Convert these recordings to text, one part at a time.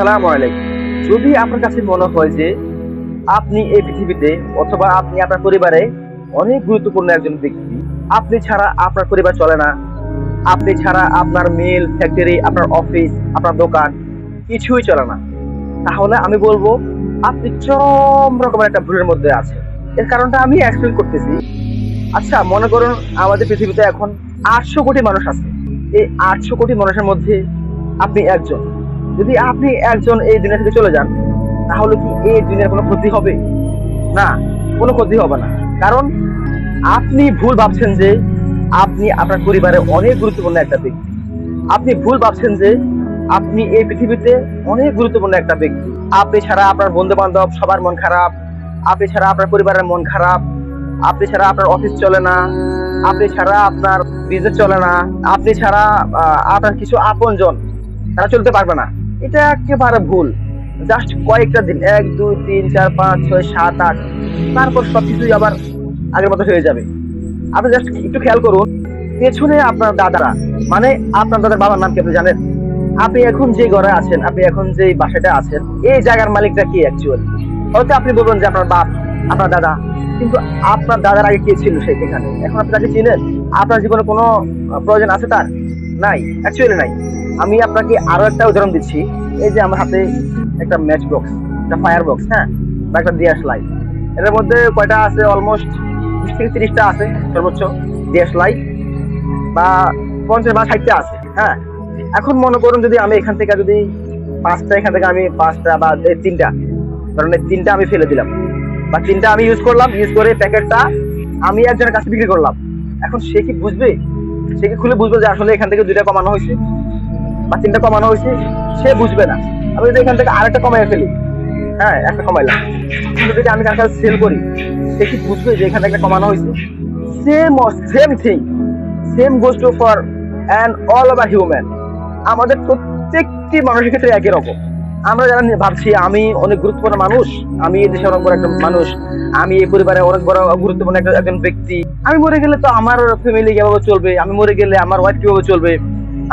আসসালামু আলাইকুম। যদি আপনার কাছে মনে হয় যে আপনি এই পৃথিবীতে অথবা আপনি আপনার পরিবারে অনেক গুরুত্বপূর্ণ একজন ব্যক্তি, আপনি ছাড়া আপনার পরিবার চলে না। আপনি ছাড়া আপনার মিল, ফ্যাক্টরি, আপনার অফিস, আপনার দোকান কিছুই চলে না। তাহলে আমি বলব, আপনি চরম রকমের একটা ভুলের মধ্যে আছেন। এর কারণটা আমি এক্সপ্লেন করতেছি। আচ্ছা মনে করুন আমাদের পৃথিবীতে এখন আটশো কোটি মানুষ আছে। এই আটশো কোটি মানুষের মধ্যে আপনি একজন। যদি আপনি একজন এই দুনিয়া থেকে চলে যান, তাহলে কি এই দুনিয়ার কোনো ক্ষতি হবে? না, কোনো ক্ষতি হবে না। কারণ আপনি ভুল ভাবছেন যে আপনি আপনার পরিবারে অনেক গুরুত্বপূর্ণ একটা ব্যক্তি। আপনি ভুল ভাবছেন যে আপনি এই পৃথিবীতে অনেক গুরুত্বপূর্ণ একটা ব্যক্তি। আপনি ছাড়া আপনার বন্ধু বান্ধব সবার মন খারাপ, আপনি ছাড়া আপনার পরিবারের মন খারাপ, আপনি ছাড়া আপনার অফিস চলে না, আপনি ছাড়া আপনার বিজনেস চলে না, আপনি ছাড়া আপনার কিছু আপনজন, তারা চলতে পারবে না। এটা একেবারে ভুল। জাস্ট কয়েকটা দিন, এক, দুই, তিন, চার, পাঁচ, ছয়, সাত, আট, তারপর সবকিছুই আবার আগের মতো হয়ে যাবে। আপনি জাস্ট একটু খেয়াল করুন, পেছনে আপনার দাদারা মানে আপনার দাদার বাবার নাম কি আপনি জানেন? আপনি এখন যে ঘরে আছেন, আপনি এখন যে বাসাটা আছেন, এই জায়গার মালিকটা কি অ্যাকচুয়ালি হয়তো আপনি বলবেন যে আপনার বাপ, আপনার দাদা, কিন্তু আপনার দাদার আগে কে ছিল সেই এখন? আপনি তাকে চিনেন? আপনার জীবনে কোনো প্রয়োজন আছে তার? নাই অ্যাকচুয়ালি নাই। আমি আপনাকে আরও একটা উদাহরণ দিচ্ছি। এই যে আমার হাতে একটা ম্যাচ বক্স একটা ফায়ার বক্স হ্যাঁ? বা একটা দিয়াস লাইট এটার মধ্যে কয়টা আছে? অলমোস্ট বিশ থেকে তিরিশটা আছে সর্বোচ্চ দিয়াস লাইট বা পঞ্চাশ বা ষাটটা আছে হ্যাঁ? এখন মনে করুন যদি আমি এখান থেকে যদি পাঁচটা, এখান থেকে আমি পাঁচটা বা তিনটা কারণ তিনটা আমি ফেলে দিলাম। বা তিনটা আমি ইউজ করলাম ইউজ করে প্যাকেটটা আমি একজনের কাছে বিক্রি করলাম। এখন সে কি বুঝবে? সে কি খুলে বুঝবে যে আসলে এখান থেকে দুইটা কমানো হয়েছে? বা তিনটা কমানো হয়েছে, সে বুঝবে না। আমি যদি এখান থেকে আরেকটা কমাই ফেলি হ্যাঁ একটা কমাইলাম। কিন্তু যদি আমি কাছে সেল করি, সে কি বুঝবে যে এখান একটা কমানো হয়েছে? Same same thing same goes to for and all over human আমাদের প্রত্যেকটি মানুষের ক্ষেত্রে একই রকম। আমরা যারা ভাবছি, আমি অনেক গুরুত্বপূর্ণ মানুষ, আমি এই দেশে অনেক বড় একটা মানুষ, আমি এই পরিবারে অনেক বড় গুরুত্বপূর্ণ একজন ব্যক্তি। আমি মরে গেলে তো আমার ফ্যামিলি কীভাবে চলবে? আমি মরে গেলে আমার ওয়াইফ কীভাবে চলবে?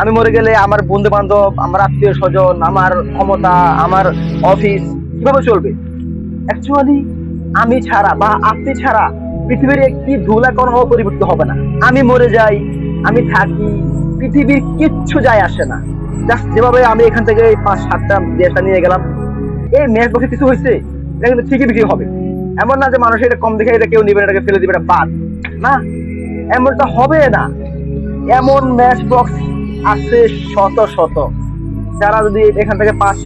আমি মরে গেলে আমার বন্ধু বান্ধব আমার আত্মীয় স্বজন, আমার ক্ষমতা, আমার অফিস কীভাবে চলবে? অ্যাকচুয়ালি আমি ছাড়া বা আপনি ছাড়া পৃথিবীর একটি ধুলা কোনো পরিবর্তিত হবে না। আমি মরে যাই, আমি থাকি, পৃথিবীর কিচ্ছু যায় আসে না। জাস্ট যেভাবে আমি এখান থেকে পাঁচ, সাতটা দেশটা নিয়ে গেলাম, এই ম্যাচ বক্সে কিছু হয়েছে, এটা কিন্তু ঠিকই বিক্রি হবে। এমন না যে মানুষ এটা কম দেখে এটা কেউ নিবে এটাকে ফেলে দিবে, এটা বাদ। না, এমনটা হবে না। এমন ম্যাচ বক্স আছে শত শত। যারা যদি এখান থেকে পাঁচ